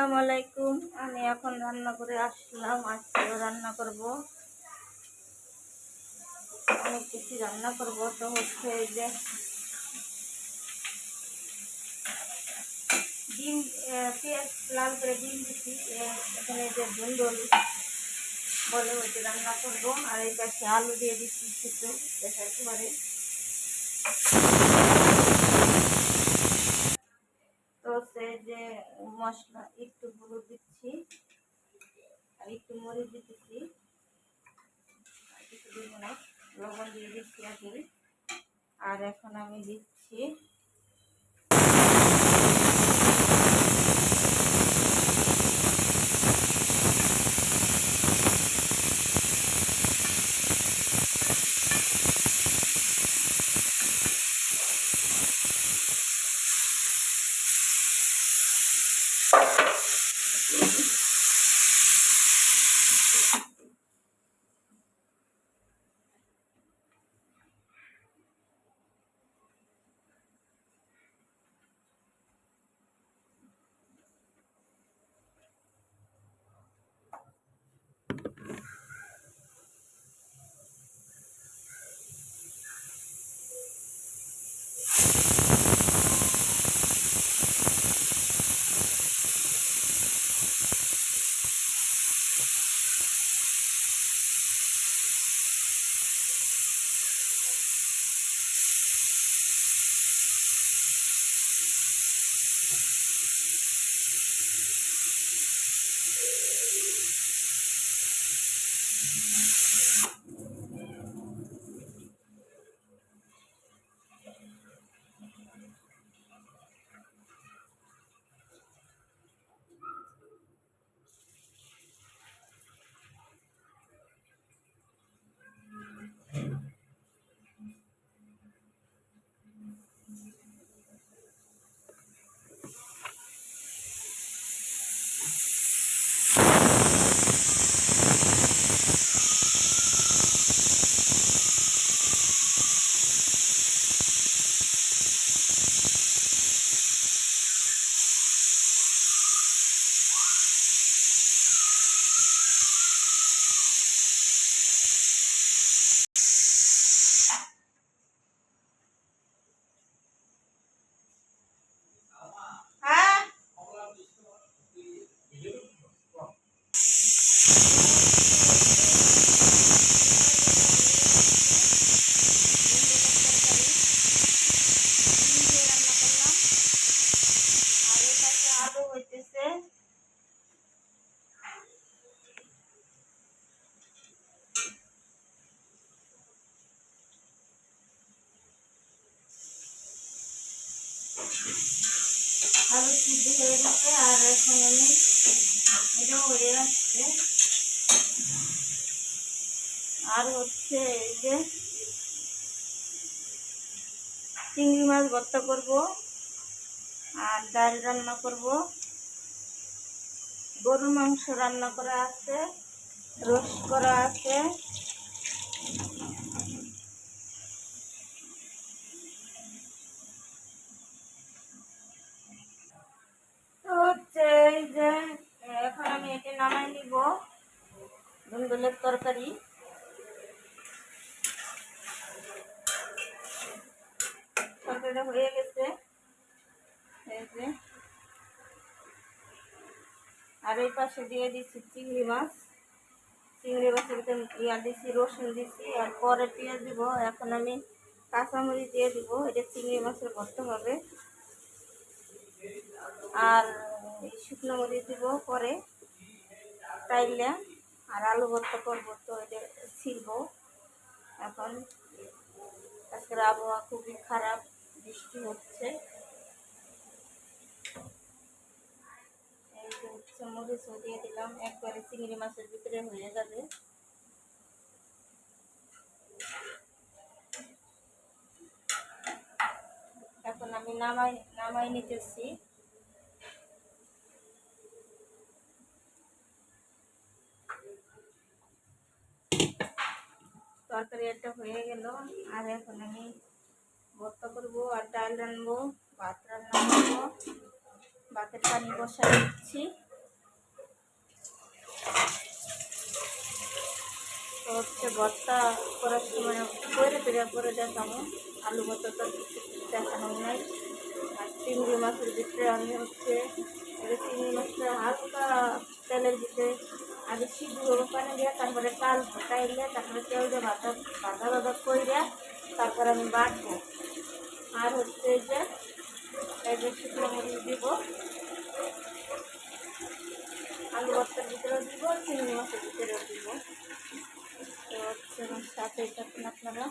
আসসালামু আলাইকুম। আমি এখন রান্না করে আসলাম, আজকেও রান্না করব। অনেক কিছু রান্না করব, তো হচ্ছে এই যে ডিম পেঁয়াজ, লাল করে ডিম দিচ্ছি এখানে যে ধুন্দল বলে ওইটা রান্না করব, আর এই পাশে আলু দিয়ে দিচ্ছি কিছু দেখা একেবারে তো যে মশলা একটু গুঁড়ো দিচ্ছি, আর একটু মরিচ দিতেছি। আর লবণ দিয়ে দিচ্ছি আগে। আর এখন আমি দিচ্ছি সিদ্ধ হয়ে গেছে, আর এখন আমি এটাও হয়ে আসছে। আর হচ্ছে এই যে চিংড়ি মাছ ভর্তা করব, আর ডাল রান্না করব। গরুর মাংস রান্না করা আছে, রোস্ট করা আছে তো হচ্ছে এই যে এখন আমি এটা নামাই নিব ধুন্দুলের তরকারি। তরকারিটা হয়ে গেছে। এই আর এই পাশে দিয়ে দিচ্ছি চিংড়ি মাছ। চিংড়ি মাছের ভিতরে ইয়া দিচ্ছি রসুন দিচ্ছি আর পরে পেঁয়াজ দিব। এখন আমি কাঁচামরিচ দিয়ে দিব। এটা চিংড়ি মাছের ভর্তা হবে। আর শুকনো মরিচ দিব পরে। তাইলে আর আলু ভর্তা করব তো ছিলব এখন আজকের আবহাওয়া খুবই খারাপ, বৃষ্টি হচ্ছে। এই হচ্ছে মরিচও দিয়ে দিলাম, একবারে চিংড়ি মাছের ভিতরে হয়ে যাবে। এখন আমি নামাই নামাই নিতেছি। তরকারি একটা হয়ে গেল। আর এখন আমি ভর্ত করব আর ডাল রানবো ভাত রান্না করব। ভাতের পানি বসা দিচ্ছি। তো হচ্ছে ভর্তা করার সময় করে পেরে করে দেখাবো। আলু ভর্তা তো দেখানো নাই। আর চিংড়ি মাছের ভিতরে আমি হচ্ছে চিংড়ি মাছটা হালকা তেলের ভিতরে আগে সিদ্ধ করব পানি দিয়ে, তারপরে কাল ফুটাইলে, তারপরে তেল দিয়ে ভাজা ভাজা ভাজা করে তারপর আমি বাটবো আর হচ্ছে যে, এই যে শুকনো মরিচ দিব। আলু ভর্তার ভিতরেও দিব, চিংড়ি মাছের ভিতরেও দিব। তো হচ্ছে আমার সাথে থাকুন আপনারা।